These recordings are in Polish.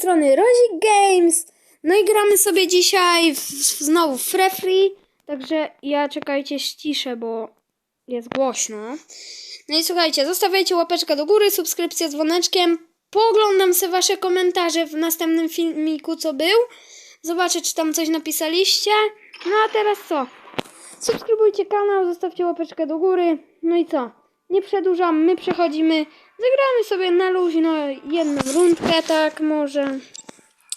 strony Rozik Games. No i gramy sobie dzisiaj w, znowu w Free. Także ja czekajcie ściszę, bo jest głośno. No i słuchajcie, zostawiajcie łapeczkę do góry, subskrypcję z dzwoneczkiem. Poglądam sobie wasze komentarze w następnym filmiku, co był. Zobaczę, czy tam coś napisaliście. No a teraz co? Subskrybujcie kanał, zostawcie łapeczkę do góry. No i co? Nie przedłużam, my przechodzimy. Zagramy sobie na luźno jedną rundkę, tak może.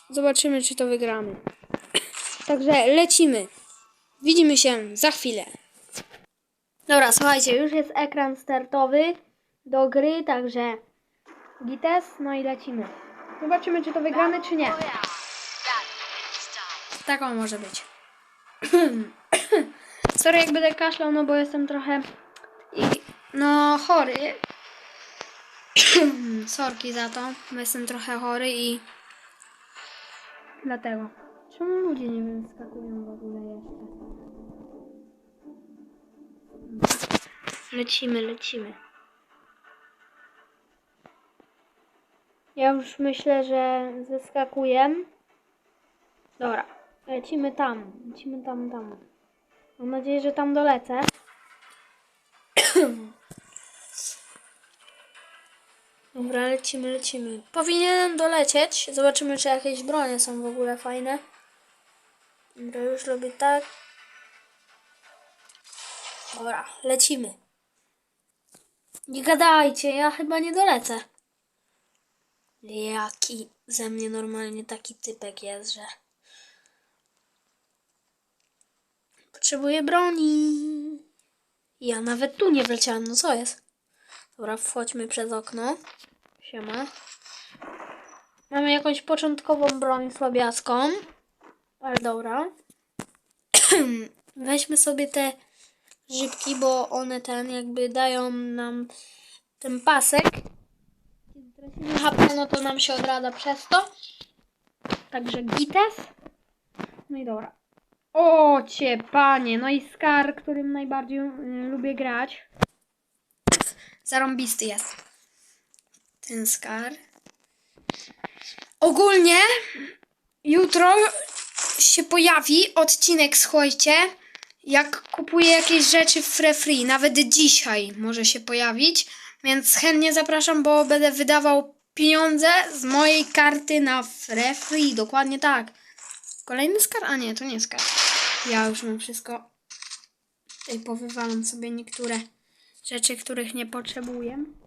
Zobaczymy, czy to wygramy. Także lecimy. Widzimy się za chwilę. Dobra, słuchajcie, już jest ekran startowy do gry, także gites, no i lecimy. Zobaczymy, czy to wygramy, czy nie. Taką może być. Sorry, jak będę kaszlał, no bo jestem trochę i, no chory. Sorki za to, bo jestem trochę chory i dlatego. Czemu ludzie nie wyskakują w ogóle jeszcze? Lecimy, lecimy. Ja już myślę, że zeskakuję. Dobra, lecimy tam, lecimy tam, tam. Mam nadzieję, że tam dolecę. Dobra, lecimy, lecimy. Powinienem dolecieć. Zobaczymy, czy jakieś bronie są w ogóle fajne. Dobra, już robię tak. Dobra, lecimy. Nie gadajcie, ja chyba nie dolecę. Jaki ze mnie normalnie taki typek jest, że... Potrzebuję broni. Ja nawet tu nie wleciałem, no co jest? Dobra, wchodźmy przez okno. Siema. Mamy jakąś początkową broń słabiacką. Ale dobra. Weźmy sobie te żybki, bo one ten jakby dają nam ten pasek. Kiedy tracimy HP, no to nam się odrada przez to. Także gites. No i dobra. O cię, panie. No i Scar, którym najbardziej y, lubię grać. Zarąbisty jest. Ten Scar. Ogólnie jutro się pojawi odcinek, słuchajcie, jak kupuję jakieś rzeczy w Free Free. Nawet dzisiaj może się pojawić, więc chętnie zapraszam, bo będę wydawał pieniądze z mojej karty na Free Free. Dokładnie tak. Kolejny Scar? A nie, to nie Scar. Ja już mam wszystko. Tutaj powywalam sobie niektóre rzeczy, których nie potrzebuję.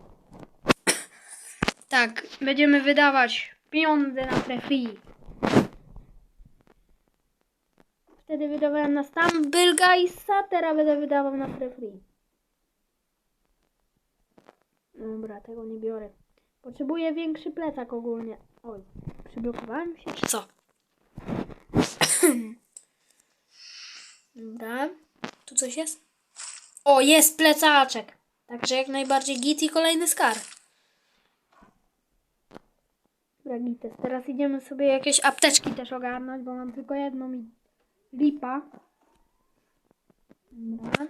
Tak, będziemy wydawać pieniądze na Free. Wtedy wydawałem na Stumble Guysa, teraz będę wydawał na Free. Dobra, tego nie biorę. Potrzebuję większy plecak ogólnie. Oj, przyblokowałem się czy co? Dobra, tu coś jest? O, jest plecaczek. Także jak najbardziej git i kolejny skar. Teraz idziemy sobie jakieś apteczki też ogarnąć, bo mam tylko jedną i lipa. Dobra.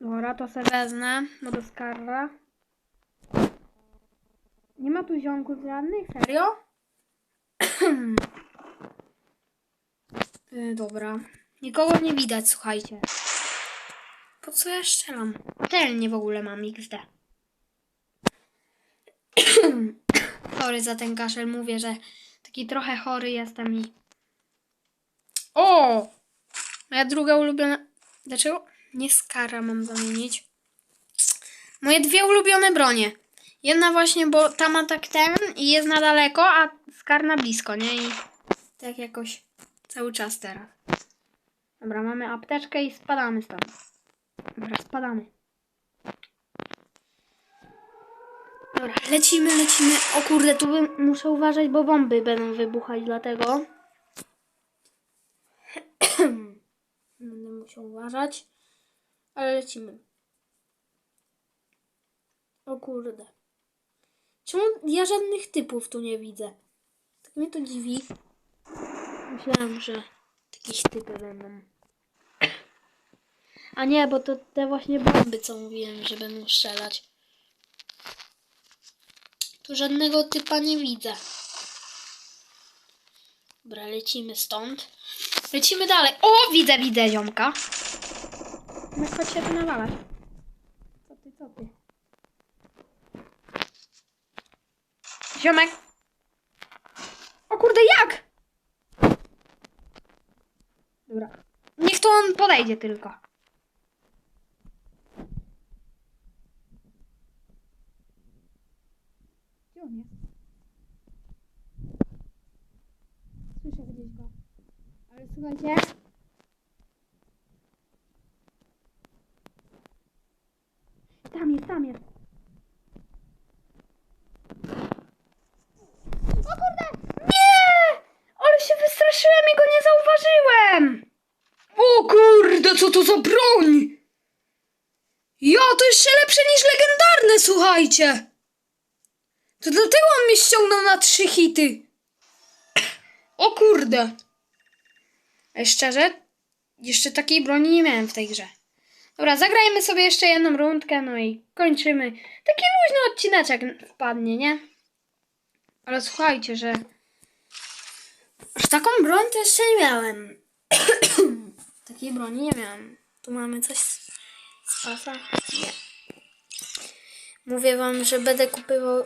Dobra, to se wezmę, bo do skarra. Nie ma tu ziomków żadnych? Serio? Yy, dobra. Nikogo nie widać, słuchajcie. Po co ja strzelam? Telnie w ogóle mam XD. Sorry za ten kaszel, mówię, że taki trochę chory jestem i... O! Moja druga ulubiona... Dlaczego? Nie skara mam zamienić. Moje dwie ulubione bronie. Jedna właśnie, bo ta ma tak ten i jest na daleko, a skar na blisko, nie? I tak jakoś cały czas teraz. Dobra, mamy apteczkę i spadamy stąd. Dobra, spadamy. Dobra, lecimy, lecimy. O kurde, tu bym- muszę uważać, bo bomby będą wybuchać, dlatego. Będę musiał uważać. Ale lecimy. O kurde. Czemu ja żadnych typów tu nie widzę? Tak mnie to dziwi. Myślałam, że jakieś typy będą. A nie, bo to te właśnie bomby, co mówiłem, że będą strzelać. Tu żadnego typa nie widzę. Dobra, lecimy stąd. Lecimy dalej. O, widzę, widzę ziomka. No chodź się tu nawalać. Co ty, co ty? Ziomek. O kurde, jak? Dobra. Niech to on podejdzie tylko. Jest? Słyszę gdzieś go. Ale słuchajcie. Tam jest, tam jest. O kurde! Nie! Ale się wystraszyłem i go nie zauważyłem! O kurde, co to za broń? Ja, to jeszcze lepsze niż legendarne, słuchajcie. To dlatego on mnie ściągnął na trzy hity. O kurde. Ale szczerze, jeszcze takiej broni nie miałem w tej grze. Dobra, zagrajmy sobie jeszcze jedną rundkę, no i kończymy. Taki luźny odcineczek wpadnie, nie? Ale słuchajcie, że aż taką broń to jeszcze nie miałem. Takiej broni nie miałem. Tu mamy coś z z pasa? Nie. Mówię wam, że będę kupywał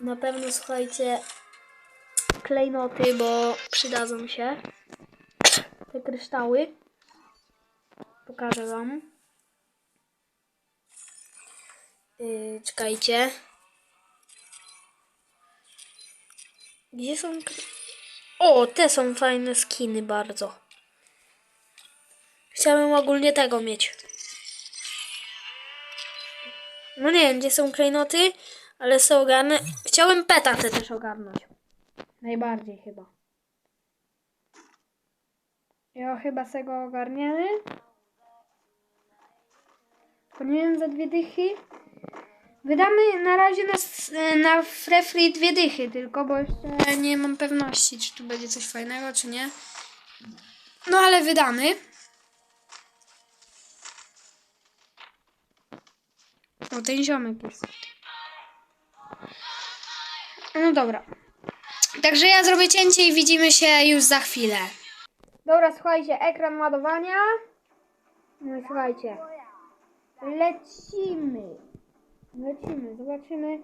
na pewno, słuchajcie, klejnoty, bo przydadzą się te kryształy. Pokażę wam. Yy, czekajcie. Gdzie są... O, te są fajne skiny bardzo. Chciałem ogólnie tego mieć. No nie wiem, gdzie są klejnoty, ale są ogarnę. Chciałem peta te też ogarnąć. Najbardziej chyba. Ja chyba se go ogarniemy. Wiem, za dwie dychy. Wydamy na razie na, na Frefree dwie dychy tylko, bo jeszcze nie mam pewności, czy tu będzie coś fajnego, czy nie. No ale wydamy. O, ten ziomek jest. No dobra. Także ja zrobię cięcie i widzimy się już za chwilę. Dobra, słuchajcie, ekran ładowania. No słuchajcie. Lecimy. Lecimy, zobaczymy,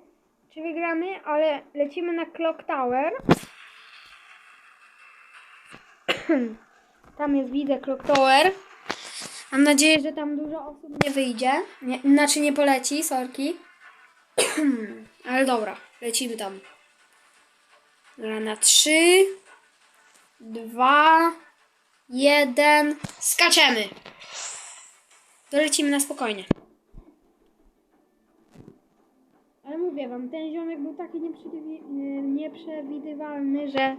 czy wygramy, ale lecimy na Clock Tower. Tam jest, widzę Clock Tower. Mam nadzieję, że tam dużo osób nie wyjdzie. Nie, znaczy nie poleci, sorki. Ale dobra, lecimy tam. Dobra, na trzy, dwa, jeden, skaczemy. Dolecimy na spokojnie. Ale mówię wam, ten ziomek był taki nie- nieprzewidywalny, że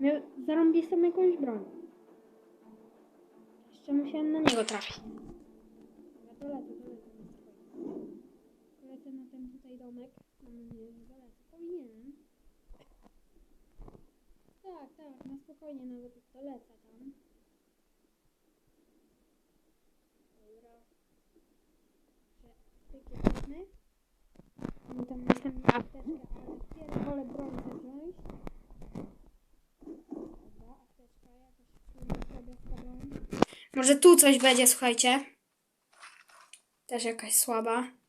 miał zarąbistą jakąś broń. Jeszcze musiałem na niego trafić. Dobra, to na ten tutaj domek. Mam nadzieję, że zalecę. Powinienem. Tak, tak, na spokojnie nawet to lecę tam. Dobra. No tam następna apteczka, ale wpierw wolę broń wziąć. Dobra, apteczka jakaś. Może tu coś będzie, słuchajcie. Też jakaś słaba.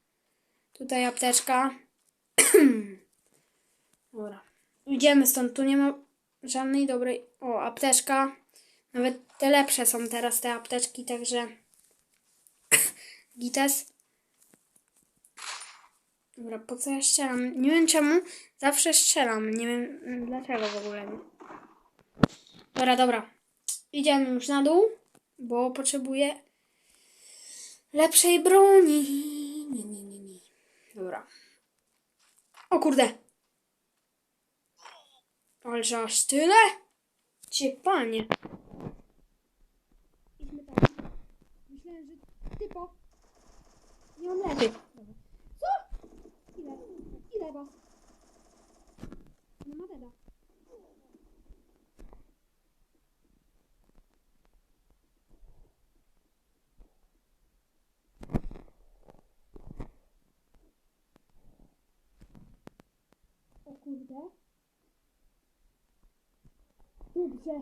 Tutaj apteczka. Dobra. Idziemy stąd. Tu nie ma żadnej dobrej. O, apteczka. Nawet te lepsze są teraz te apteczki, także. Gites. Dobra, po co ja strzelam? Nie wiem czemu. Zawsze strzelam. Nie wiem mm, dlaczego w ogóle. Dobra, dobra. Idziemy już na dół, bo potrzebuję lepszej broni. Nie, nie. Dobra. O kurde. Ale że aż tyle? Cie panie. Idźmy tam. Myślałem, że typo. Nie mam leży. Co? Ile? Ile go? Nie ma deda. Kurde. Gdzie?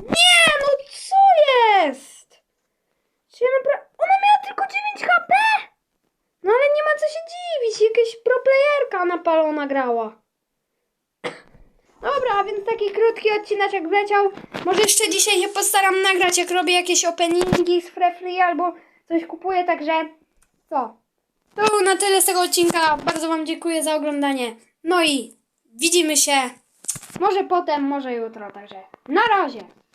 Nie, no co jest? Czy ja naprawdę... Ona miała tylko 9 HP? No ale nie ma co się dziwić, jakaś proplayerka napalona grała. Dobra, a więc taki krótki odcinek wleciał. Może jeszcze dzisiaj się postaram nagrać, jak robię jakieś openingi z Free albo coś kupuję, także co? To na tyle z tego odcinka. Bardzo Wam dziękuję za oglądanie. No i widzimy się może potem, może jutro, także na razie.